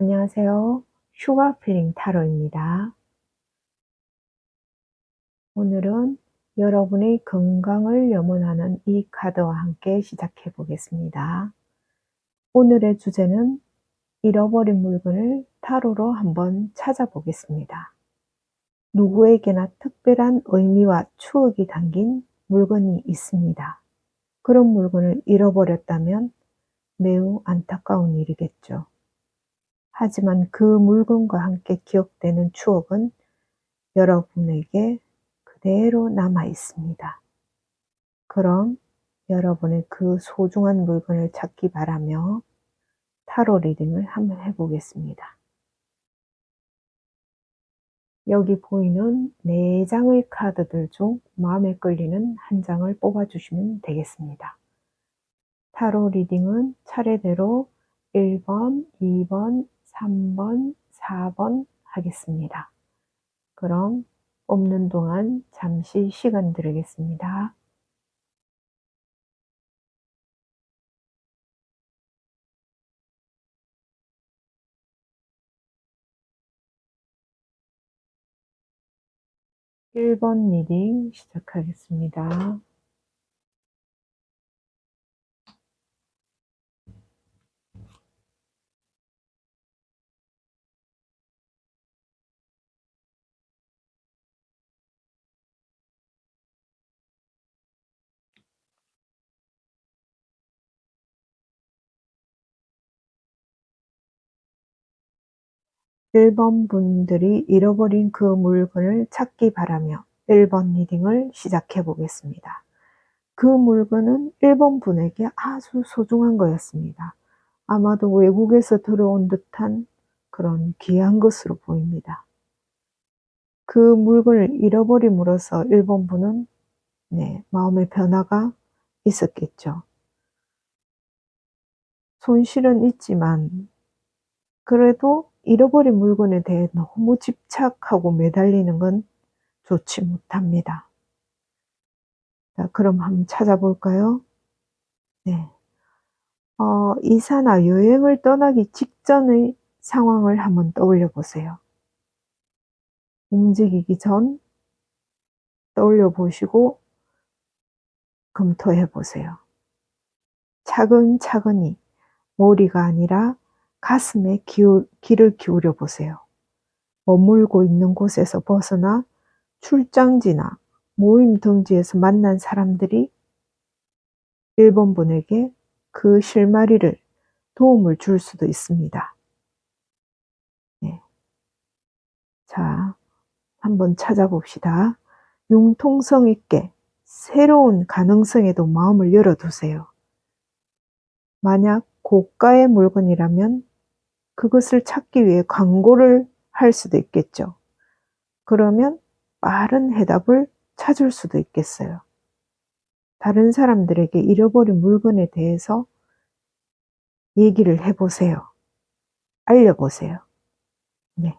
안녕하세요. 슈가플링 타로입니다. 오늘은 여러분의 건강을 염원하는 이 카드와 함께 시작해 보겠습니다. 오늘의 주제는 잃어버린 물건을 타로로 한번 찾아보겠습니다. 누구에게나 특별한 의미와 추억이 담긴 물건이 있습니다. 그런 물건을 잃어버렸다면 매우 안타까운 일이겠죠. 하지만 그 물건과 함께 기억되는 추억은 여러분에게 그대로 남아 있습니다. 그럼 여러분의 그 소중한 물건을 찾기 바라며 타로 리딩을 한번 해보겠습니다. 여기 보이는 4장의 카드들 중 마음에 끌리는 한 장을 뽑아주시면 되겠습니다. 타로 리딩은 차례대로 1번, 2번, 3번, 4번 하겠습니다. 그럼 뽑는 동안 잠시 시간 드리겠습니다. 1번 리딩 시작하겠습니다. 1번 분들이 잃어버린 그 물건을 찾기 바라며 1번 리딩을 시작해 보겠습니다. 그 물건은 1번 분에게 아주 소중한 거였습니다. 아마도 외국에서 들어온 듯한 그런 귀한 것으로 보입니다. 그 물건을 잃어버림으로써 1번 분은 네, 마음의 변화가 있었겠죠. 손실은 있지만 그래도 잃어버린 물건에 대해 너무 집착하고 매달리는 건 좋지 못합니다. 자, 그럼 한번 찾아볼까요? 네. 어, 이사나 여행을 떠나기 직전의 상황을 한번 떠올려 보세요. 움직이기 전 떠올려 보시고 검토해 보세요. 차근차근히 머리가 아니라 가슴에 기울, 귀를 기울여 보세요. 머물고 있는 곳에서 벗어나 출장지나 모임 등지에서 만난 사람들이 일본 분에게 그 실마리를 도움을 줄 수도 있습니다. 네. 자, 한번 찾아봅시다. 융통성 있게 새로운 가능성에도 마음을 열어두세요. 만약 고가의 물건이라면 그것을 찾기 위해 광고를 할 수도 있겠죠. 그러면 빠른 해답을 찾을 수도 있겠어요. 다른 사람들에게 잃어버린 물건에 대해서 얘기를 해보세요. 알려보세요. 네.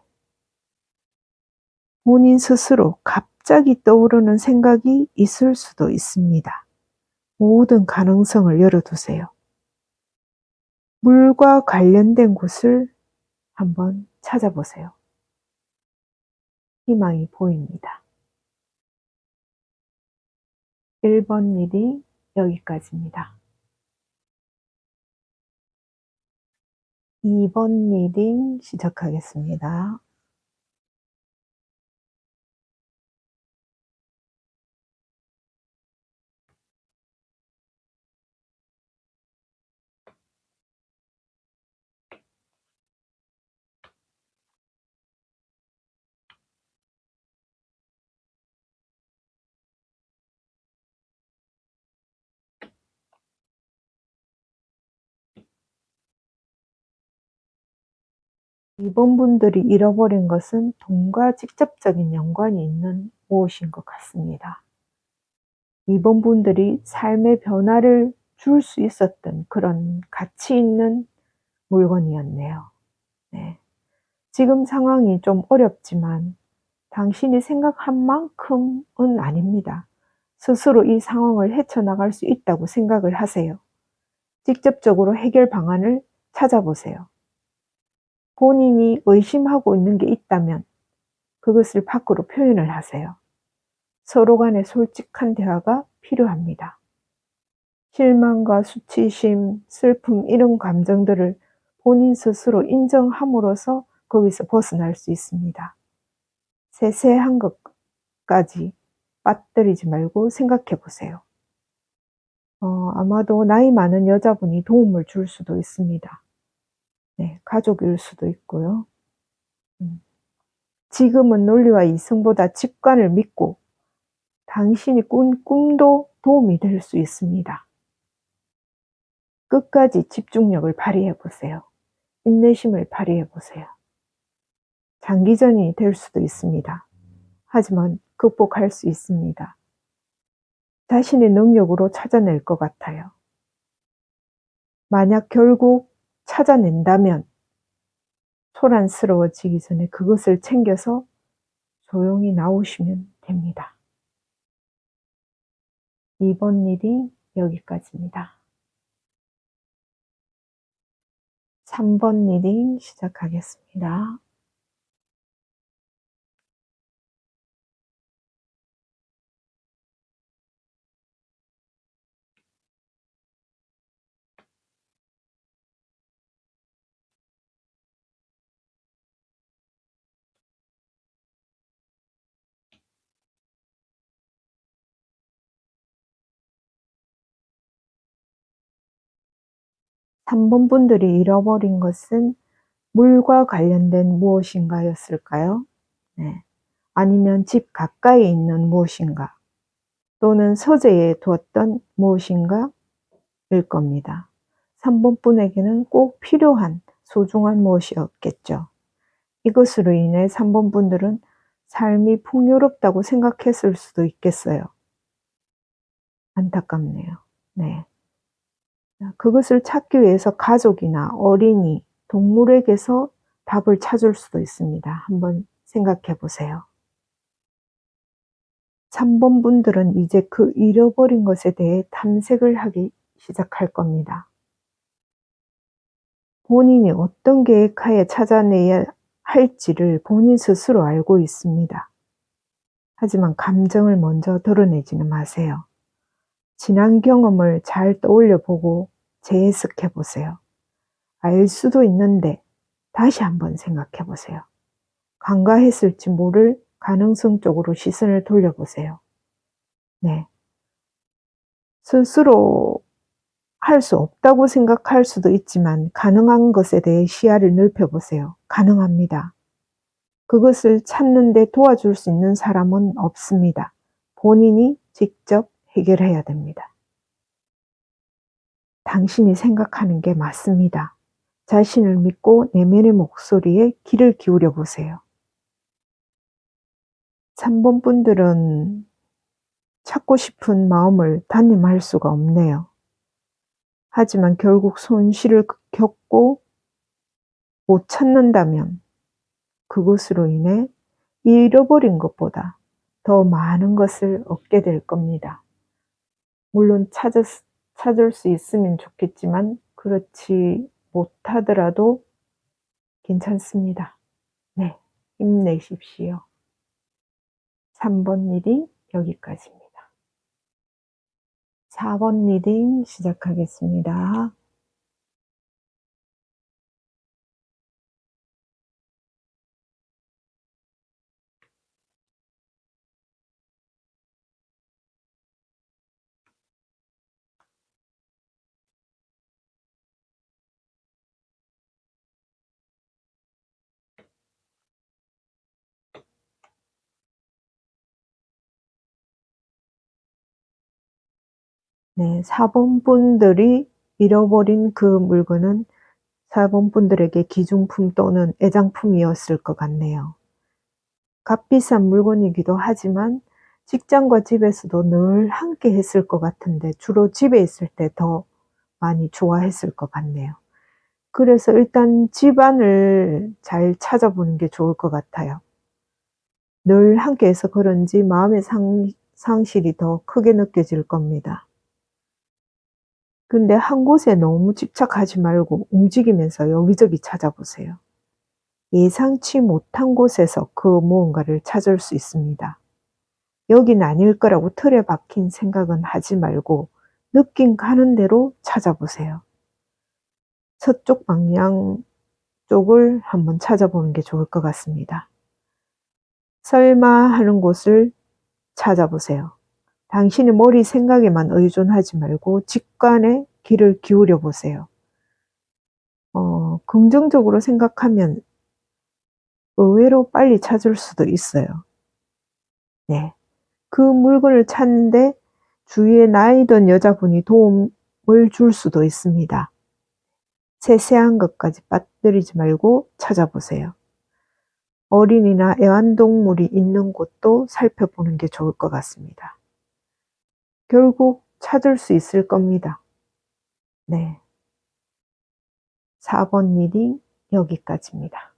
본인 스스로 갑자기 떠오르는 생각이 있을 수도 있습니다. 모든 가능성을 열어두세요. 물과 관련된 곳을 한번 찾아보세요. 희망이 보입니다. 1번 일이 여기까지입니다. 2번 리딩 시작하겠습니다. 이번 분들이 잃어버린 것은 돈과 직접적인 연관이 있는 무엇인 것 같습니다. 이번 분들이 삶의 변화를 줄 수 있었던 그런 가치 있는 물건이었네요. 네. 지금 상황이 좀 어렵지만 당신이 생각한 만큼은 아닙니다. 스스로 이 상황을 헤쳐나갈 수 있다고 생각을 하세요. 직접적으로 해결 방안을 찾아보세요. 본인이 의심하고 있는 게 있다면 그것을 밖으로 표현을 하세요. 서로 간에 솔직한 대화가 필요합니다. 실망과 수치심, 슬픔 이런 감정들을 본인 스스로 인정함으로써 거기서 벗어날 수 있습니다. 세세한 것까지 빠뜨리지 말고 생각해 보세요. 어, 아마도 나이 많은 여자분이 도움을 줄 수도 있습니다. 네, 가족일 수도 있고요. 음. 지금은 논리와 이성보다 직관을 믿고 당신이 꾼 꿈도 도움이 될 수 있습니다. 끝까지 집중력을 발휘해 보세요. 인내심을 발휘해 보세요. 장기전이 될 수도 있습니다. 하지만 극복할 수 있습니다. 자신의 능력으로 찾아낼 것 같아요. 만약 결국 찾아낸다면 소란스러워지기 전에 그것을 챙겨서 조용히 나오시면 됩니다. 이번 일이 여기까지입니다. 3번 리딩 시작하겠습니다. 삼번 분들이 잃어버린 것은 물과 관련된 무엇인가였을까요? 네. 아니면 집 가까이 있는 무엇인가? 또는 서재에 두었던 무엇인가? 일 겁니다. 3번 분에게는 꼭 필요한 소중한 무엇이었겠죠. 이것으로 인해 3번 분들은 삶이 풍요롭다고 생각했을 수도 있겠어요. 안타깝네요. 네. 그것을 찾기 위해서 가족이나 어린이, 동물에게서 답을 찾을 수도 있습니다. 한번 생각해 보세요. 3번 분들은 이제 그 잃어버린 것에 대해 탐색을 하기 시작할 겁니다. 본인이 어떤 계획하에 찾아내야 할지를 본인 스스로 알고 있습니다. 하지만 감정을 먼저 드러내지는 마세요. 지난 경험을 잘 떠올려 보고 재해석해 보세요. 알 수도 있는데 다시 한번 생각해 보세요. 간과했을지 모를 가능성 쪽으로 시선을 돌려보세요. 네. 스스로 할 수 없다고 생각할 수도 있지만 가능한 것에 대해 시야를 넓혀보세요. 가능합니다. 그것을 찾는데 도와줄 수 있는 사람은 없습니다. 본인이 직접 해결해야 됩니다. 당신이 생각하는 게 맞습니다. 자신을 믿고 내면의 목소리에 귀를 기울여 보세요. 3번 분들은 찾고 싶은 마음을 단념할 수가 없네요. 하지만 결국 손실을 겪고 못 찾는다면 그것으로 인해 잃어버린 것보다 더 많은 것을 얻게 될 겁니다. 물론 찾았, 찾을 수 있으면 좋겠지만 그렇지 못하더라도 괜찮습니다. 네, 힘내십시오. 3번 리딩 여기까지입니다. 4번 리딩 시작하겠습니다. 네, 4번 분들이 잃어버린 그 물건은 4번 분들에게 기중품 또는 애장품이었을 것 같네요. 값비싼 물건이기도 하지만 직장과 집에서도 늘 함께 했을 것 같은데 주로 집에 있을 때 더 많이 좋아했을 것 같네요. 그래서 일단 집안을 잘 찾아보는 게 좋을 것 같아요. 늘 함께 해서 그런지 마음의 상, 상실이 더 크게 느껴질 겁니다. 근데 한 곳에 너무 집착하지 말고 움직이면서 여기저기 찾아보세요. 예상치 못한 곳에서 그 무언가를 찾을 수 있습니다. 여긴 아닐 거라고 틀에 박힌 생각은 하지 말고 느낌 가는 대로 찾아보세요. 서쪽 방향 쪽을 한번 찾아보는 게 좋을 것 같습니다. 설마 하는 곳을 찾아보세요. 당신의 머리 생각에만 의존하지 말고 직관에 귀를 기울여 보세요. 어, 긍정적으로 생각하면 의외로 빨리 찾을 수도 있어요. 네. 그 물건을 찾는데 주위에 나이든 여자분이 도움을 줄 수도 있습니다. 세세한 것까지 빠뜨리지 말고 찾아보세요. 어린이나 애완동물이 있는 곳도 살펴보는 게 좋을 것 같습니다. 결국 찾을 수 있을 겁니다. 네. 4번 리딩 여기까지입니다.